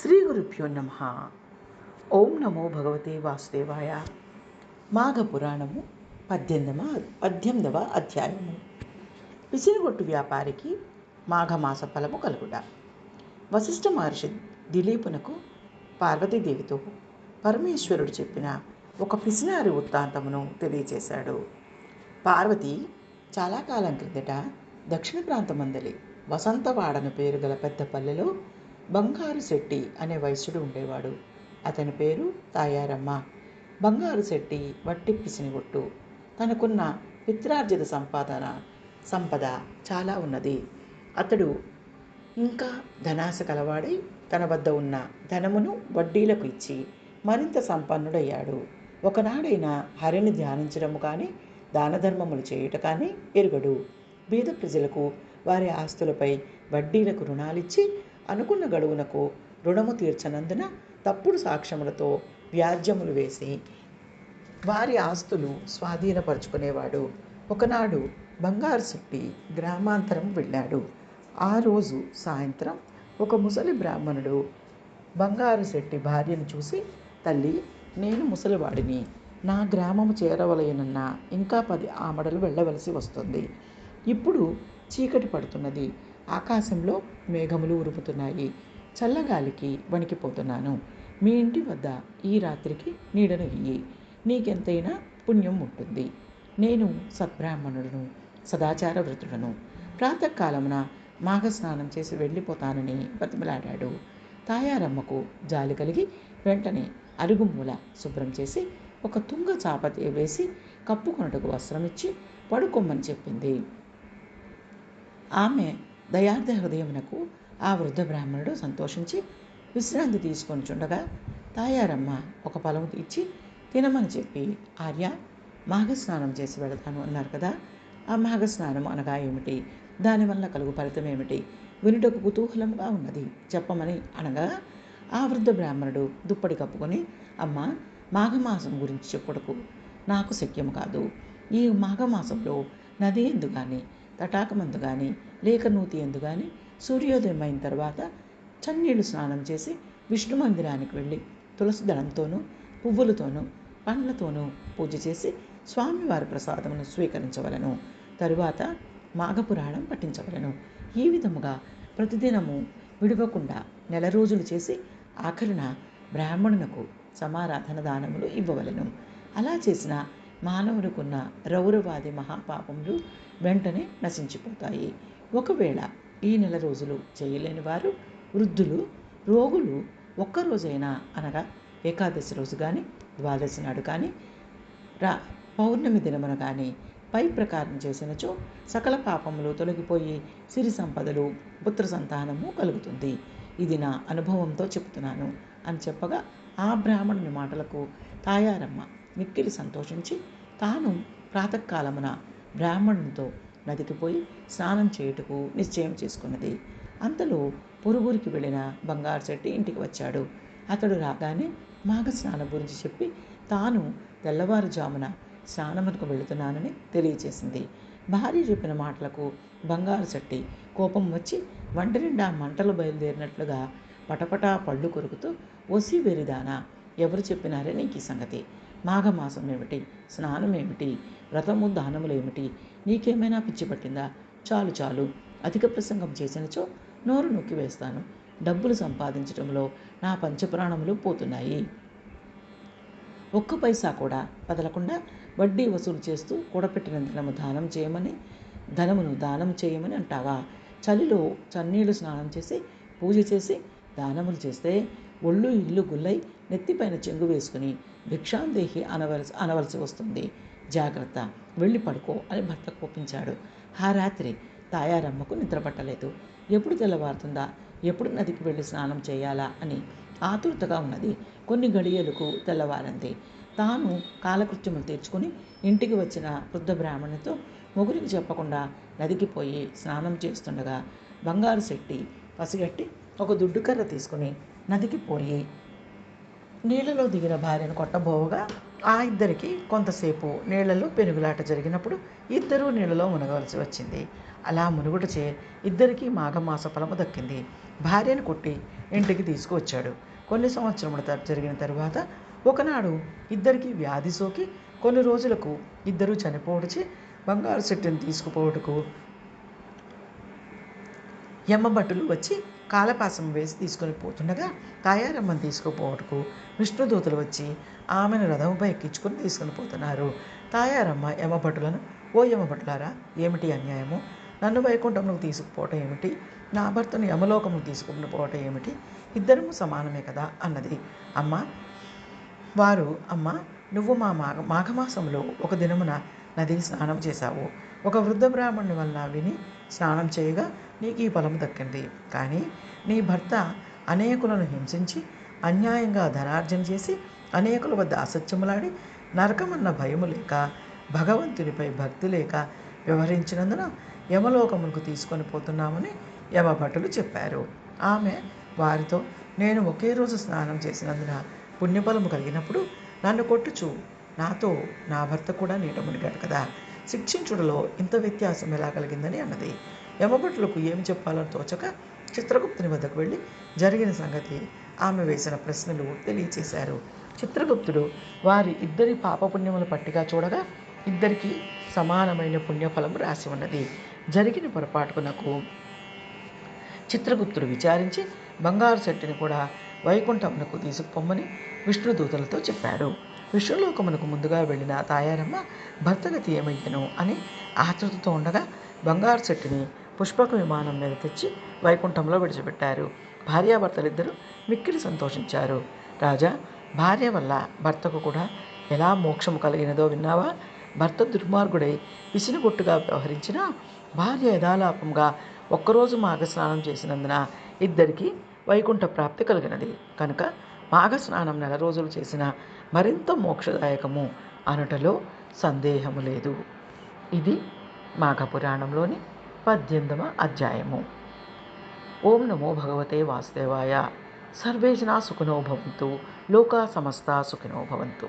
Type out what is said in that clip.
శ్రీ గురుభ్యో నమ. ఓం నమో భగవతే వాసుదేవాయ. మాఘ పురాణము పద్దెనిమిదవ పద్దెనిమిదవ అధ్యాయము. విసిరిగొట్టు వ్యాపారికి మాఘమాస ఫలము కలుగుట. వశిష్ఠ మహర్షి దిలీపునకు పార్వతీదేవితో పరమేశ్వరుడు చెప్పిన ఒక పిసినారి వృత్తాంతమును తెలియజేశాడు పార్వతి చాలా కాలం క్రిందట దక్షిణ ప్రాంతమందలి వసంతవాడను పేరు గల పెద్ద పల్లెలో బంగారు శెట్టి అనే వైశ్యుడు ఉండేవాడు. అతని పేరు తాయారమ్మ. బంగారు శెట్టి వట్టి పిసినిగొట్టు. తనకున్న పిత్రార్జిత సంపాదన సంపద చాలా ఉన్నది. అతడు ఇంకా ధనాశ కలవాడై తన వద్ద ఉన్న ధనమును వడ్డీలకు ఇచ్చి మరింత సంపన్నుడయ్యాడు. ఒకనాడైనా హరిని ధ్యానించడము కానీ దాన ధర్మములు చేయుట కానీ ఎరుగడు. బీద ప్రజలకు వారి ఆస్తులపై వడ్డీలకు రుణాలిచ్చి అనుకున్న గడువునకు రుణము తీర్చనందున తప్పుడు సాక్ష్యములతో వ్యాజ్యములు వేసి వారి ఆస్తులు స్వాధీనపరుచుకునేవాడు. ఒకనాడు బంగారు శెట్టి గ్రామాంతరం వెళ్ళాడు. ఆ రోజు సాయంత్రం ఒక ముసలి బ్రాహ్మణుడు బంగారు శెట్టి భార్యను చూసి తల్లి నేను ముసలివాడిని. నా గ్రామము చేరవలయనన్న ఇంకా పది ఆమడలు వెళ్ళవలసి వస్తుంది. ఇప్పుడు చీకటి పడుతున్నది. ఆకాశంలో మేఘములు ఉరుపుతున్నాయి. చల్లగాలికి వణికిపోతున్నాను. మీ ఇంటి వద్ద ఈ రాత్రికి నీడను ఇయ్యి. నీకెంతైనా పుణ్యం ఉంటుంది. నేను సద్బ్రాహ్మణులను సదాచార వృతులను ప్రాతకాలమున మాఘస్నానం చేసి వెళ్ళిపోతానని బతిమలాడాడు. తాయారమ్మకు జాలి కలిగి వెంటనే అరుగుమూల శుభ్రం చేసి ఒక తుంగ చాప వేసి కప్పుకొనటకు వస్త్రం ఇచ్చి పడుకోమని చెప్పింది. ఆమె దయార్థ హృదయమునకు ఆ వృద్ధ బ్రాహ్మణుడు సంతోషించి విశ్రాంతి తీసుకొని చుండగా తాయారమ్మ ఒక పొలం ఇచ్చి తినమని చెప్పి ఆర్య మాఘస్నానం చేసి వెళతాను అన్నారు కదా. ఆ మాఘస్నానం అనగా ఏమిటి? దానివల్ల కలుగు ఫలితం ఏమిటి? వినుటకు కుతూహలంగా ఉన్నది. చెప్పమని అనగా ఆ వృద్ధ బ్రాహ్మణుడు దుప్పటి కప్పుకొని అమ్మ మాఘమాసం గురించి చెప్పుటకు నాకు శక్యం కాదు. ఈ మాఘమాసంలో నది ఎందు కానీ తటాకమందు కానీ లేక నూతి సూర్యోదయం అయిన తర్వాత చన్నీళ్ళు స్నానం చేసి విష్ణు మందిరానికి వెళ్ళి తులసి దళంతోనూ పువ్వులతోనూ పండ్లతోనూ పూజ చేసి స్వామివారి ప్రసాదమును స్వీకరించవలను. తరువాత మాఘపురాణం పఠించవలను. ఈ విధముగా ప్రతిదినము విడవకుండా నెల రోజులు చేసి ఆఖరిన బ్రాహ్మణునకు సమారాధన దానములు ఇవ్వవలను. అలా చేసిన మానవునికున్న రౌరవాది మహాపాపములు వెంటనే నశించిపోతాయి. ఒకవేళ ఈ నెల రోజులు చేయలేని వారు వృద్ధులు రోగులు ఒక్కరోజైనా అనగా ఏకాదశి రోజు కానీ ద్వాదశి నాడు కానీ రా పౌర్ణమి దినమున కానీ పై ప్రకారం చేసినచో సకల పాపములు తొలగిపోయి సిరి సంపదలు పుత్ర సంతానము కలుగుతుంది. ఇది నా అనుభవంతో చెప్తున్నాను. అని చెప్పగా ఆ బ్రాహ్మణుని మాటలకు తాయారమ్మ మిక్కిలి సంతోషించి తాను ప్రాతకాలమున బ్రాహ్మణునితో నదికి పోయి స్నానం చేయుటకు నిశ్చయం చేసుకున్నది. అంతలో పొరుగురికి వెళ్ళిన బంగారు చెట్టి ఇంటికి వచ్చాడు. అతడు రాగానే మాఘ స్నానం గురించి చెప్పి తాను తెల్లవారుజామున స్నానమునకు వెళుతున్నానని తెలియచేసింది. భార్య చెప్పిన మాటలకు బంగారు చెట్టి కోపం వచ్చి వంట నిండా మంటలు బయలుదేరినట్లుగా పటపటా పళ్ళు కొరుకుతూ ఒసి వెరిదానా ఎవరు చెప్పినారే నీకు ఈ సంగతి? మాఘమాసం ఏమిటి స్నానం ఏమిటి వ్రతము దానములు ఏమిటి నీకేమైనా పిచ్చి పట్టిందా? చాలు చాలు. అధిక ప్రసంగం చేసినచో నోరు నొక్కి వేస్తాను. డబ్బులు సంపాదించడంలో నా పంచప్రాణములు పోతున్నాయి. ఒక్క పైసా కూడా వదలకుండా వడ్డీ వసూలు చేస్తూ కూడపెట్టిన ధనము దానం చేయమని ధనమును దానం చేయమని అంటావా? చలిలో చన్నీళ్ళు స్నానం చేసి పూజ చేసి దానములు చేస్తే ఒళ్ళు ఇల్లు గుల్లై నెత్తిపైన చెంగు వేసుకుని భిక్షాందేహి అనవలసి అనవలసి వస్తుంది. జాగ్రత్త. వెళ్ళి పడుకో అని భర్త కోపించాడు. ఆ రాత్రి తాయారమ్మకు నిద్రపట్టలేదు ఎప్పుడు తెల్లవారుతుందా? ఎప్పుడు నదికి వెళ్ళి స్నానం చేయాలా? అని ఆతురతగా ఉన్నది. కొన్ని గడియలకు తెల్లవారింది. తాను కాలకృత్యములు తీర్చుకుని ఇంటికి వచ్చిన వృద్ధ బ్రాహ్మణితో మొగురికి చెప్పకుండా నదికి పోయి స్నానం చేస్తుండగా బంగారు శెట్టి పసిగట్టి ఒక దుడ్డుకర్ర తీసుకుని నదికి పోయి నీళ్ళలో దిగిన భార్యను కొట్టబోవగా ఆ ఇద్దరికి కొంతసేపు నీళ్ళలో పెనుగులాట జరిగినప్పుడు ఇద్దరూ నీళ్ళలో మునగవలసి వచ్చింది. అలా మునుగుట చే ఇద్దరికీ మాఘమాస ఫలము దక్కింది. భార్యను కొట్టి ఇంటికి తీసుకువచ్చాడు. కొన్ని సంవత్సరముల జరిగిన తరువాత ఒకనాడు ఇద్దరికి వ్యాధి సోకి కొన్ని రోజులకు ఇద్దరూ చనిపోవడిచి బంగారు చెట్టుని తీసుకుపోవటకు యమ్మభటులు వచ్చి కాలపాసం వేసి తీసుకొని పోతుండగా కాయారమ్మను తీసుకుపోవటకు విష్ణుదూతలు వచ్చి ఆమెను రథముపై ఎక్కించుకొని తీసుకొని పోతున్నారు. తాయారమ్మ యమభటులను ఓ యమభటులారా ఏమిటి అన్యాయము? నన్ను వైకుంఠంలోకి తీసుకుపోవటం ఏమిటి? నా భర్తను యమలోకముకు తీసుకుని పోవటం ఏమిటి? ఇద్దరము సమానమే కదా అన్నది. అమ్మ వారు అమ్మ నువ్వు మా మాఘ మాఘమాసంలో ఒక దినమున నదికి స్నానం చేశావు. ఒక వృద్ధ బ్రాహ్మణుని వలన విని స్నానం చేయగా నీకు ఈ ఫలం దక్కింది. కానీ నీ భర్త అనేకులను హింసించి అన్యాయంగా ధనార్జన చేసి అనేకుల వద్ద అసత్యములాడి నరకమన్న భయము లేక భగవంతునిపై భక్తి లేక వ్యవహరించినందున యమలోకమునకు తీసుకొని పోతున్నామని యమభటులు చెప్పారు. ఆమె వారితో నేను ఒకే రోజు స్నానం చేసినందున పుణ్యఫలము కలిగినప్పుడు నన్ను కొట్టుచు. నాతో నా భర్త కూడా నీట మునిగాడు కదా. శిక్షించుడులో ఇంత వ్యత్యాసం ఎలా కలిగిందని అన్నది. యమభటులకు ఏమి చెప్పాలని తోచక చిత్రగుప్తుని వద్దకు వెళ్ళి జరిగిన సంగతి ఆమె వేసిన ప్రశ్నలు తెలియచేశారు. చిత్రగుప్తుడు వారి ఇద్దరి పాపపుణ్యముల పట్టిగా చూడగా ఇద్దరికి సమానమైన పుణ్యఫలం రాసి ఉన్నది. జరిగిన పొరపాటుకునకు చిత్రగుప్తుడు విచారించి బంగారు చెట్టుని కూడా వైకుంఠమునకు తీసుకుపోమ్మని విష్ణుదూతలతో చెప్పాడు. విష్ణులోకమునకు ముందుగా వెళ్ళిన తాయారమ్మ భర్తగతి ఏమయ్యను అని ఆతృతతో ఉండగా బంగారు చెట్టుని పుష్పక విమానం మీద తెచ్చి వైకుంఠంలో విడిచిపెట్టారు. భార్యాభర్తలిద్దరూ మిక్కిలి సంతోషించారు. రాజా భార్య వల్ల భర్తకు కూడా ఎలా మోక్షము కలిగినదో విన్నావా? భర్త దుర్మార్గుడై పిసినగొట్టుగా వ్యవహరించినా భార్య యథాలాపంగా ఒక్కరోజు మాఘస్నానం చేసినందున ఇద్దరికి వైకుంఠ ప్రాప్తి కలిగినది. కనుక మాఘస్నానం నెల రోజులు చేసిన మరింత మోక్షదాయకము అనటలో సందేహము లేదు. ఇది మాఘపురాణంలోని పద్దెనిమిదవ అధ్యాయము ఓం నమో భగవతే వాసుదేవాయ సర్వే జనా సుఖినో భవంతు లోకా సమస్త సుఖినో భవంతు